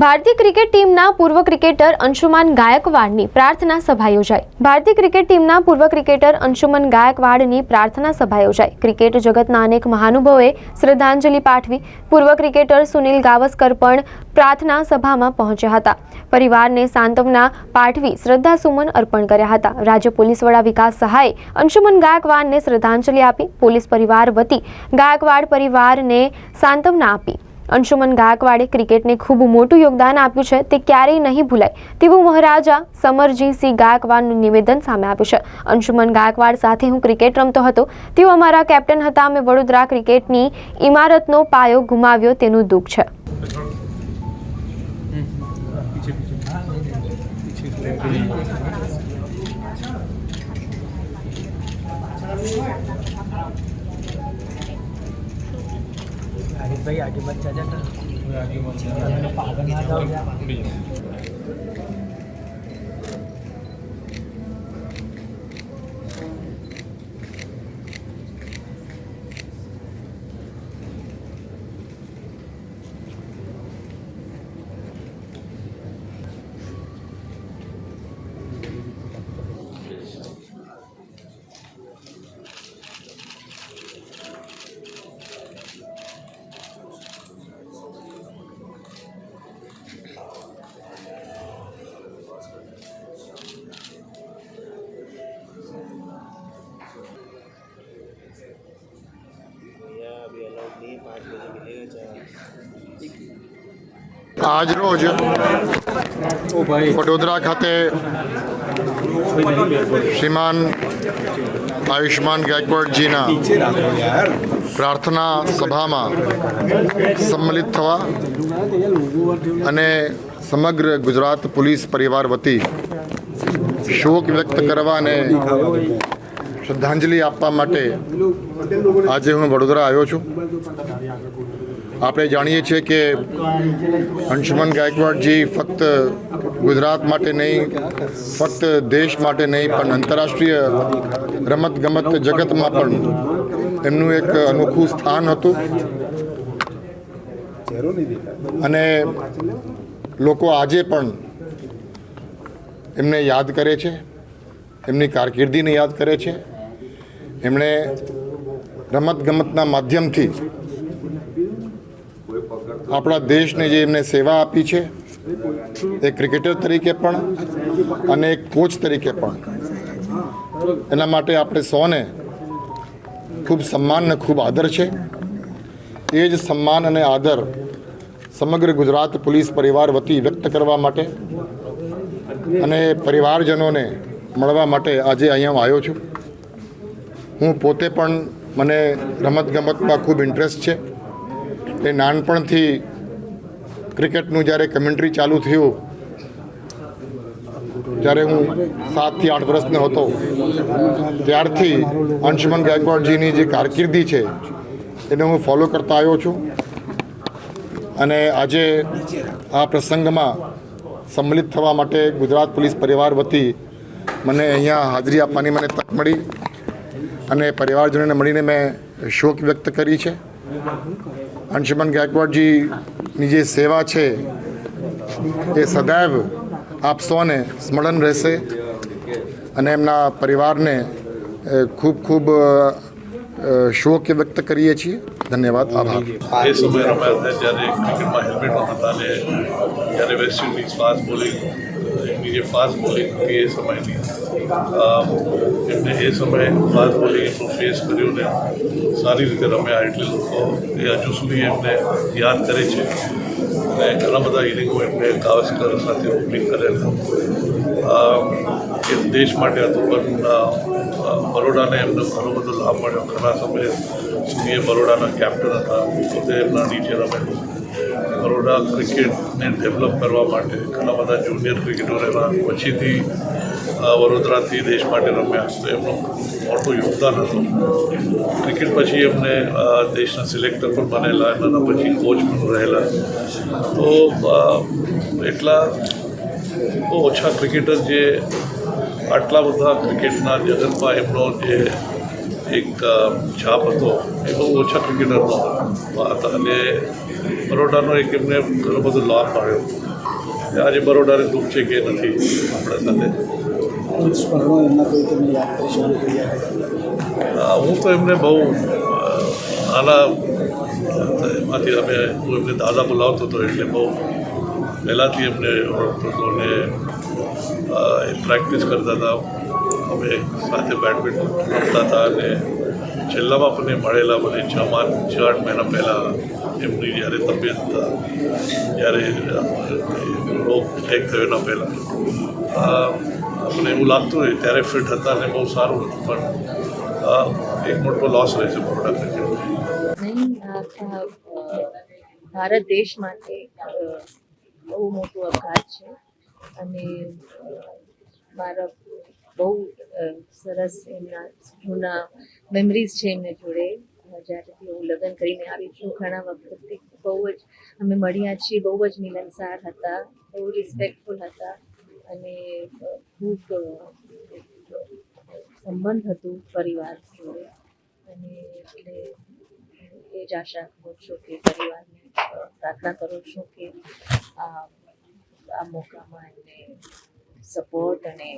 ભારતીય ક્રિકેટ ટીમના પૂર્વ ક્રિકેટર અંશુમાન ગાયકવાડની પ્રાર્થના સભા યોજાઈ. ભારતીય ક્રિકેટ ટીમના પૂર્વ ક્રિકેટર અંશુમન ગાયકવાડની પ્રાર્થના સભા યોજાઈ. ક્રિકેટ જગતના અનેક મહાનુભાવોએ શ્રદ્ધાંજલિ પાઠવી પૂર્વ ક્રિકેટર સુનિલ ગાવસ્કર પણ પ્રાર્થના સભામાં પહોંચ્યા હતા. પરિવારને સાંત્વના પાઠવી શ્રદ્ધાસુમન અર્પણ કર્યા હતા. રાજ્ય પોલીસ વડા વિકાસ સહાયે અંશુમન ગાયકવાડને શ્રદ્ધાંજલિ આપી પોલીસ પરિવાર વતી ગાયકવાડ પરિવારને સાંત્વના આપી. અંશુમન ગાયકવાડે ક્રિકેટને ખૂબ મોટું યોગદાન આપ્યું છે, તે ક્યારેય નહીં ભૂલાય. તેવું મહારાજા સમરજીસિંહ ગાયકવાડનું નિવેદન સામે આપ્યું છે. અંશુમન ગાયકવાડ સાથે હું ક્રિકેટ રમતો હતો. તેઓ અમારા કેપ્ટન હતા. અમે વડોદરા ક્રિકેટની ઇમારતનો પાયો ગુમાવ્યો તેનું દુઃખ છે. Thank you. ભાઈ આગળ બચ્ચા જતા આગળ પાગલ ના આજરોજ વડોદરા ખાતે શ્રીમાન આયુષ્માન ગાયકવાડજીના પ્રાર્થના સભામાં સંમલિત થવા અને સમગ્ર ગુજરાત પોલીસ પરિવાર વતી શોક વ્યક્ત કરવા અને શ્રદ્ધાંજલિ આપવા માટે આજે હું વડોદરા આવ્યો છું. આપણે જાણીએ છીએ કે અંશુમન ગાયકવાડજી ફક્ત ગુજરાત માટે નહીં, ફક્ત દેશ માટે નહીં, પણ આંતરરાષ્ટ્રીય રમતગમત જગતમાં પણ એમનું એક અનોખું સ્થાન હતું. અને લોકો આજે પણ એમને યાદ કરે છે, એમની કારકિર્દીને યાદ કરે છે. એમણે રમતગમતના માધ્યમથી આપણા દેશને જે એમને સેવા આપી છે એ ક્રિકેટર તરીકે પણ અને એક કોચ તરીકે પણ. એના માટે આપણે સૌને ખૂબ સન્માન અને ખૂબ આદર છે. એ જ સન્માન અને આદર સમગ્ર ગુજરાત પોલીસ પરિવાર વતી વ્યક્ત કરવા માટે અને પરિવારજનોને મળવા માટે આજે અહીંયા આવ્યો છું. હું પોતે પણ મને રમતગમતમાં ખૂબ ઇન્ટરેસ્ટ છે. એ નાનપણથી ક્રિકેટનું જ્યારે કમેન્ટ્રી ચાલુ થયું, જ્યારે હું સાતથી આઠ વર્ષનો હતો, ત્યારથી અંશુમન ગાયકવાડજીની જે કારકિર્દી છે, એને હું ફોલો કરતા આવ્યો છું. અને આજે આ પ્રસંગમાં સંમલિત થવા માટે ગુજરાત પોલીસ પરિવાર વતી મને અહીંયા હાજરી આપવાની મને તક મળી. અને પરિવારજનોને મળીને મેં શોક વ્યક્ત કરી છે. અંશુમન ગાયકવાડજીની જે સેવા છે, એ સદૈવ આપ સૌને સ્મરણ રહેશે અને એમના પરિવારને ખૂબ ખૂબ શોક વ્યક્ત કરીએ છીએ. ધન્યવાદ, આભાર. એ સમય રમ્યા હતા જ્યારે ક્રિકેટમાં હેલ્મેટ હતા ને જ્યારે વેસ્ટ ઇન્ડિઝ ફાસ્ટ બોલિંગ એમની જે ફાસ્ટ બોલિંગ હતી એ સમયની. એમને એ સમયે ખાસ બોલી એમનું ફેસ કર્યું ને, સારી રીતે રમ્યા એટલે લોકો એ હજુ સુધી એમને યાદ કરે છે. અને ઘણા બધા ઇનિંગો એમને ગાવસ્કર સાથે ઓપનિંગ કરેલા. એ દેશ માટે હતું પણ બરોડાને એમનો ઘણો બધો લાભ મળ્યો. ઘણા સમયે સુધી બરોડાના કેપ્ટન હતા, પોતે એમના નીચે રમેલું. બરોડા ક્રિકેટને ડેવલપ કરવા માટે ઘણા બધા જુનિયર ક્રિકેટરો એના પછીથી વડોદરાથી દેશ માટે રમ્યા તો એમનું મોટું યોગદાન હતું. ક્રિકેટ પછી એમને દેશના સિલેક્ટર પણ બનેલા, એના પછી કોચ પણ રહેલા. તો એટલા બહુ ઓછા ક્રિકેટર જે આટલા બધા ક્રિકેટના જગતમાં એમનો જે એક છાપ હતો, એ બહુ ઓછા ક્રિકેટરનો હતા. અને બરોડાનો એક એમને ઘણો બધો લાભ આવ્યો. આજે બરોડાને દુઃખ છે કે નથી આપણા સાથે? હા, તો એમને બહુ આના એમાંથી અમે હું એમને દાદા બોલાવતો હતો એટલે બહુ પહેલાંથી એમને ઓળખતો હતો અને પ્રેક્ટિસ કરતા હતા. અમે સાથે બેડમિન્ટન રમતા હતા અને છેલ્લામાં પણ મળેલા મને છ માસ છ આઠ મહિના પહેલાં એમની જ્યારે તબિયત જ્યારે રોગ ટેક થયો એના પહેલાં. આપણને એવું લાગતું હોય ત્યારે ફિટ હતા અને બહુ સારું હતું પણ એક મોટો લોસ નહીં આખા અ, ભારત દેશ માટે બહુ મોટું અપઘાત છે. અને મારા બહુ સરસ એમના જૂના મેમરીઝ છે એમને જોડે. જ્યારેથી હું લગ્ન કરીને આવી છું, ઘણા વખતથી બહુ જ અમે મળ્યા છીએ, બહુ જ મિલનસાર હતા, બહુ રિસ્પેક્ટફુલ હતા. અને ખૂબ સંબંધ હતું પરિવાર જોડે. અને એટલે એ જ આશા કરું છું કે પરિવારને પ્રાર્થના કરું છું કે આ મોકામાં એમને સપોર્ટ અને